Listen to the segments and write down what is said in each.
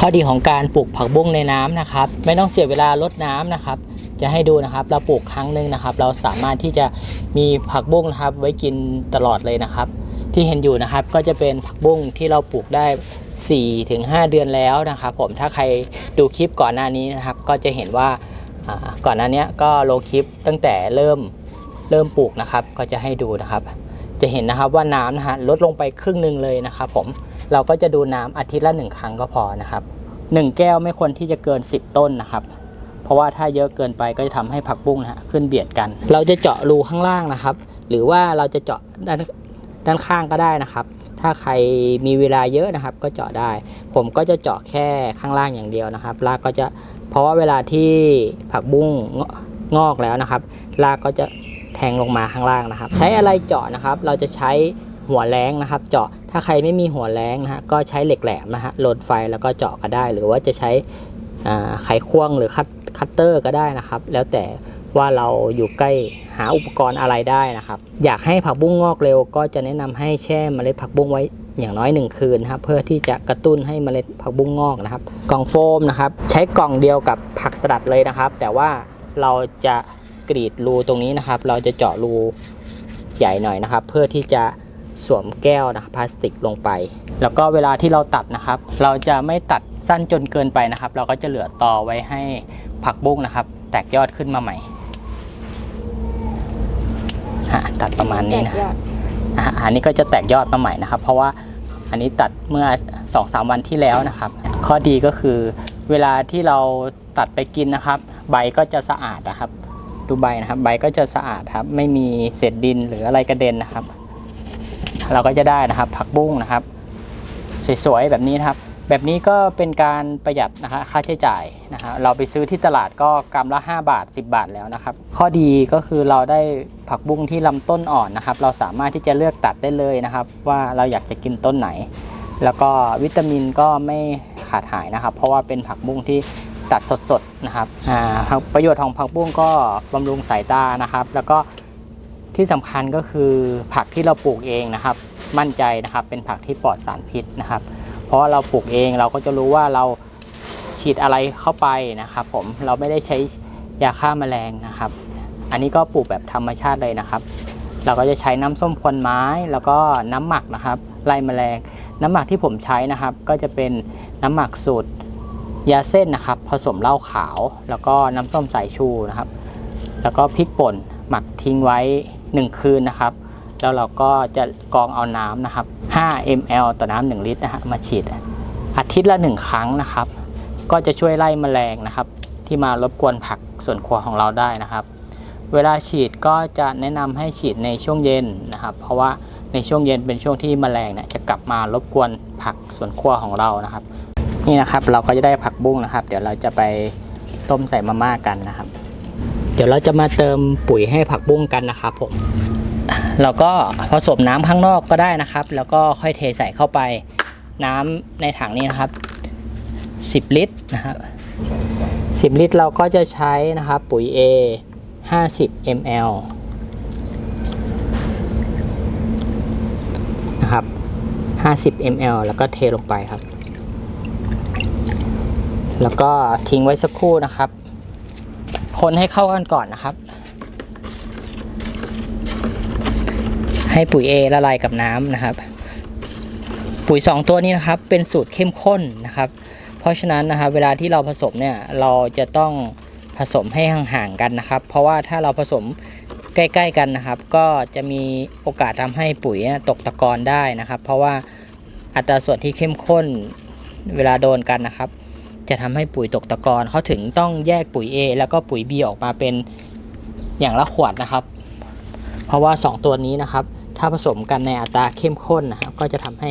ข้อดีของการปลูกผักบุ้งในน้ำนะครับ ไม่ต้องเสียเวลารดน้ำนะครับ จะให้ดูนะครับ เราปลูกครั้งหนึ่งนะครับ เราสามารถที่จะมีผักบุ้งนะครับ ไว้กินตลอดเลยนะครับ ที่เห็นอยู่นะครับก็จะเป็นผักบุ้งที่เราปลูกได้ 4-5ถึง5เดือนแล้วนะครับ ผมถ้าใครดูคลิปก่อนหน้านี้นะครับ ก็จะเห็นว่าอ่าก่อนหน้านี้ก็ลงคลิปตั้งแต่เริ่มเริ่มปลูกนะครับ ก็จะให้ดูนะครับ จะเห็นนะครับว่าน้ำนะฮะลดลงไปครึ่งหนึ่งเลยนะครับ ผม เราก็จะดูน้ำอาทิตย์ละหนึ่งครั้งก็พอนะครับหนึ่งแก้วไม่ควรที่จะเกิน 10 ต้นนะครับ เพราะว่าถ้าเยอะเกินไปก็จะทำให้ผักบุ้งนะฮะขึ้นเบียดกัน เราจะเจาะรูข้างล่างนะครับ หรือว่าเราจะเจาะด้านด้านข้างก็ได้นะครับ ถ้าใครมีเวลาเยอะนะครับ ก็เจาะได้ ผมก็จะเจาะแค่ข้างล่างอย่างเดียวนะครับรากก็จะเพราะว่าเวลาที่ผักบุ้งงงอกแล้วนะครับรากก็จะแทงลงมาข้างล่างนะครับ ใช้อะไรเจาะนะครับ เราจะใช้ หัวแรงนะครับ เจาะถ้าใครไม่มีหัวแรงนะฮะก็ใช้เหล็กแหลมนะฮะลนไฟแล้วก็เจาะก็ได้ หรือว่าจะใช้ไขควงหรือคัตคัตเตอร์ก็ได้นะครับ แล้วแต่ว่าเราอยู่ใกล้หาอุปกรณ์อะไรได้นะครับ อยากให้ผักบุ้งงอกเร็ว ก็จะแนะนำให้แช่เมล็ดผักบุ้งไว้อย่างน้อย 1 คืนนะครับเพื่อที่จะกระตุ้นให้เมล็ดผักบุ้งงอกนะครับ กล่องโฟมนะครับ ใช้กล่องเดียวกับผักสลัดเลยนะครับ แต่ว่าเราจะกรีดรูตรงนี้นะครับ เราจะเจาะรูใหญ่หน่อยนะครับ เพื่อที่จะ สวมแก้วนะครับพลาสติกลงไป แล้วก็เวลาที่เราตัดนะครับ เราจะไม่ตัดสั้นจนเกินไปนะครับ เราก็จะเหลือต่อไว้ให้ผักบุ้งนะครับ แตกยอดขึ้นมาใหม่ฮะตัดประมาณแตนี้กนะยอดอะอันนี้ก็จะแตกยอดมาใหม่นะครับ เพราะว่าอันนี้ตัดเมื่อ2อสวันที่แล้วนะครับ ข้อดีก็คือเวลาที่เราตัดไปกินนะครับ ใบก็จะสะอาดนะครับ ดูใบนะครับ ใบก็จะสะอาดครับ ไม่มีเศษดินหรืออะไรกระเด็นนะครับ เราก็จะได้นะครับผักบุ้งนะครับ สวยๆแบบนี้นะครับ แบบนี้ก็เป็นการประหยัดนะคะค่าใช้จ่ายนะครับเราไปซื้อที่ตลาดก็กรัมละ 5 บาท 10 บาทแล้วนะครับ ข้อดีก็คือเราได้ผักบุ้งที่ลำต้นอ่อนนะครับ เราสามารถที่จะเลือกตัดได้เลยนะครับ ว่าเราอยากจะกินต้นไหน แล้วก็วิตามินก็ไม่ขาดหายนะครับ เพราะว่าเป็นผักบุ้งที่ตัดสดๆนะครับประโยชน์ของผักบุ้งก็บำรุงสายตานะครับ แล้วก็ ที่สำคัญก็คือผักที่เราปลูกเองนะครับ มั่นใจนะครับเป็นผักที่ปลอดสารพิษนะครับ เพราะเราปลูกเองเราก็จะรู้ว่าเราฉีดอะไรเข้าไปนะครับ ผมเราไม่ได้ใช้ยาฆ่าแมลงนะครับ อันนี้ก็ปลูกแบบธรรมชาติเลยนะครับ เราก็จะใช้น้ำส้มควนไม้แล้วก็น้ำหมักนะครับไล่แมลง น้ำหมักที่ผมใช้นะครับ ก็จะเป็นน้ำหมักสูตรยาเส้นนะครับ ผสมเหล้าขาว แล้วก็น้ำส้มสายชูนะครับ แล้วก็พริกป่นหมักทิ้งไว้ 1 คืนนะครับ แล้วเราก็จะกรองเอาน้ำนะครับ 5 ml ต่อน้ำ1ลิตรนะฮะมาฉีด อาทิตย์ละ 1 ครั้งนะครับ ก็จะช่วยไล่แมลงนะครับ ที่มารบกวนผักส่วนครัวของเราได้นะครับ เวลาฉีดก็จะแนะนำให้ฉีดในช่วงเย็นนะครับ เพราะว่าในช่วงเย็นเป็นช่วงที่แมลงเนี่ยจะกลับมารบกวนผักสวนครัวของเรานะครับ นี่นะครับเราก็จะได้ผักบุ้งนะครับ เดี๋ยวเราจะไปต้มใส่มาม่ากันนะครับ เดี๋ยวเราจะมาเติมปุ๋ยให้ผักบุ้งกันนะครับผมเราก็ผสมน้ำข้างนอกก็ได้นะครับ แล้วก็ค่อยเทใส่เข้าไปน้ำในถังนี้นะครับ 10 ลิตรนะครับ10 ลิตรเราก็จะใช้นะครับปุ๋ย A 50 ml นะครับ 50 ml แล้วก็เทลงไปครับ แล้วก็ทิ้งไว้สักครู่นะครับ คนให้เข้ากันก่อนนะครับ ให้ปุ๋ย A ละลายกับน้ำนะครับ ปุ๋ย 2 ตัวนี้นะครับเป็นสูตรเข้มข้นนะครับ เพราะฉะนั้นนะครับเวลาที่เราผสมเนี่ยเราจะต้องผสมให้ห่างๆกันนะครับ เพราะว่าถ้าเราผสมใกล้ๆกันนะครับ ก็จะมีโอกาสทำให้ปุ๋ยตกตะกอนได้นะครับ เพราะว่าอัตราส่วนที่เข้มข้นเวลาโดนกันนะครับ จะทำให้ปุ๋ยตกตะกอนเขาถึงต้องแยกปุ๋ย A แล้วก็ปุ๋ย B ออกมาเป็นอย่างละขวดนะครับ เพราะว่า 2 ตัวนี้นะครับ ถ้าผสมกันในอัตราเข้มข้นนะครับ ก็จะทำให้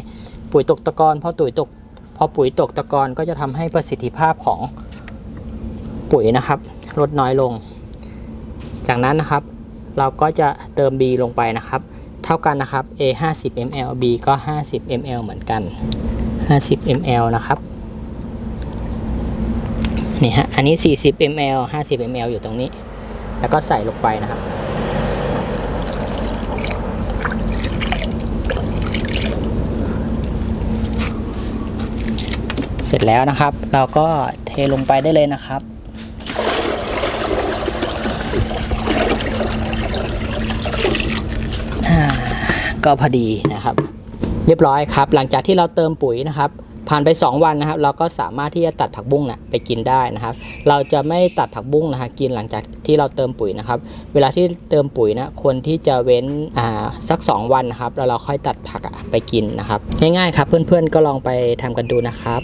ปุ๋ยตกตะกอนพอปุ๋ยตกพอปุ๋ยตกตะกอนก็จะทำให้ประสิทธิภาพของปุ๋ยนะครับลดน้อยลง จากนั้นนะครับ เราก็จะเติม B ลงไปนะครับ เท่ากันนะครับ A 50 ml B ก็ 50 ml เหมือนกัน 50 ml นะครับ นี่ฮะ อันนี้ 40 ml 50 ml อยู่ตรงนี้ แล้วก็ใส่ลงไปนะครับ เสร็จแล้วนะครับ เราก็เทลงไปได้เลยนะครับอ่าก็พอดีนะครับ เรียบร้อยครับ หลังจากที่เราเติมปุ๋ยนะครับ ผ่านไป 2 วันนะครับ เราก็สามารถที่จะตัดผักบุ้งนะไปกินได้นะครับ เราจะไม่ตัดผักบุ้งนะฮะกินหลังจากที่เราเติมปุ๋ยนะครับ เวลาที่เติมปุ๋ยนะควรที่จะเว้นอ่าสัก 2 วันนะครับ แล้วเราค่อยตัดผักอะไปกินนะครับ ง่ายๆครับ เพื่อนๆก็ลองไปทำกันดูนะครับ